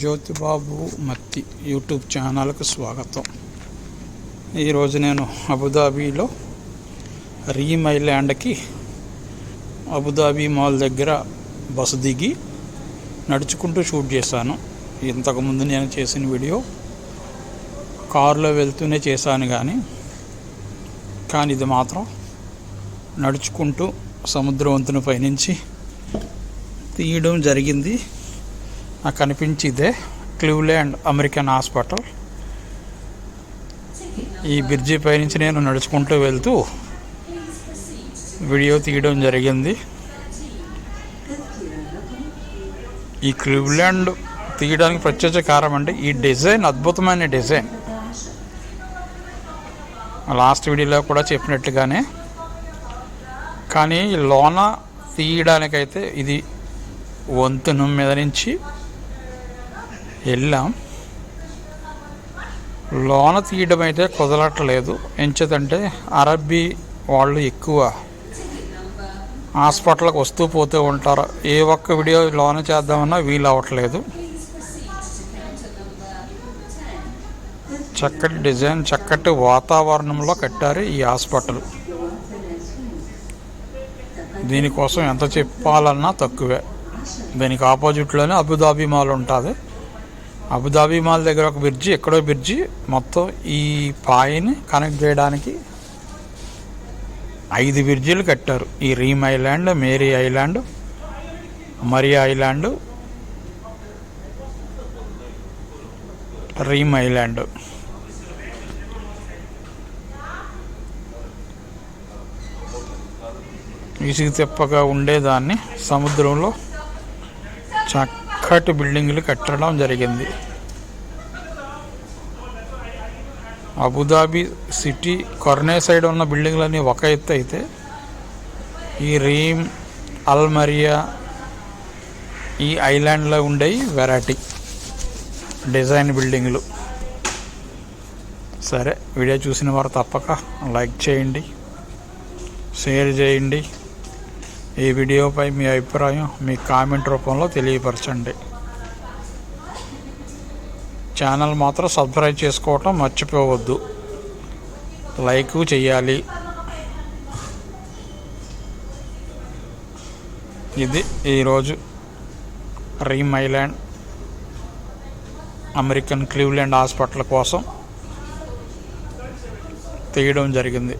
జ్యోతిబాబు మత్తి YouTube ఛానల్కు స్వాగతం. ఈరోజు నేను అబుదాబీలో రీమ్ ఐలాండ్కి అబుదాబీ మాల్ దగ్గర బస్సు దిగి నడుచుకుంటూ షూట్ చేశాను. ఇంతకుముందు నేను చేసిన వీడియో కారులో వెళ్తూనే చేశాను కానీ కానీ ఇది మాత్రం నడుచుకుంటూ సముద్రవంతుని పయనించి పైనుంచి తీయడం జరిగింది. నాకు కనిపించిదే క్లివ్లాండ్ అమెరికన్ హాస్పిటల్. ఈ బ్రిడ్జి పైనుంచి నేను నడుచుకుంటూ వెళ్తూ వీడియో తీయడం జరిగింది. ఈ క్లివ్లాండ్ తీయడానికి ప్రత్యేక కారణం అంటే ఈ డిజైన్ అద్భుతమైన డిజైన్. లాస్ట్ వీడియోలో కూడా చెప్పినట్టుగానే కానీ లోన తీయడానికైతే ఇది వంతెన మీద నుంచి వెళ్ళాం. లోన తీయడం అయితే కుదరట్లేదు. ఎంచేదంటే అరబ్బీ వాళ్ళు ఎక్కువ హాస్పిటల్కి వస్తూ పోతూ ఉంటారు. ఏ ఒక్క వీడియో లోన చేద్దామన్నా వీలు అవ్వట్లేదు. చక్కటి డిజైన్ చక్కటి వాతావరణంలో కట్టారు ఈ హాస్పిటల్. దీనికోసం ఎంత చెప్పాలన్నా తక్కువే. దీనికి ఆపోజిట్లోనే అబుదాబీ మాల్ ఉంటుంది. అబుదాబి మాల్ దగ్గర ఒక బ్రిడ్జి ఎక్కడో బ్రిడ్జి మొత్తం ఈ పాయిని కనెక్ట్ చేయడానికి ఐదు బ్రిడ్జిలు కట్టారు. ఈ Reem island Mary island Maria island Reem island. ఇసుగు తెప్పగా ఉండేదాన్ని సముద్రంలో చక్కటి బిల్డింగ్లు కట్టడం జరిగింది. అబుదాబి సిటీ కొర్నే సైడ్ ఉన్న బిల్డింగ్లన్నీ ఒక ఎత్తు అయితే ఈ రీమ్ అల్మరియా ఈ ఐలాండ్లో ఉండేవి వెరైటీ డిజైన్ బిల్డింగ్లు. సరే వీడియో చూసిన వారు తప్పక లైక్ చేయండి షేర్ చేయండి. ఈ వీడియోపై మీ అభిప్రాయం మీ కామెంట్ రూపంలో తెలియపరచండి. ఛానల్ మాత్రం సబ్స్క్రైబ్ చేసుకోవటం మర్చిపోవద్దు. లైక్ చేయాలి. ఇది ఈరోజు Reem island American Cleveland hospital కోసం తీయడం జరిగింది.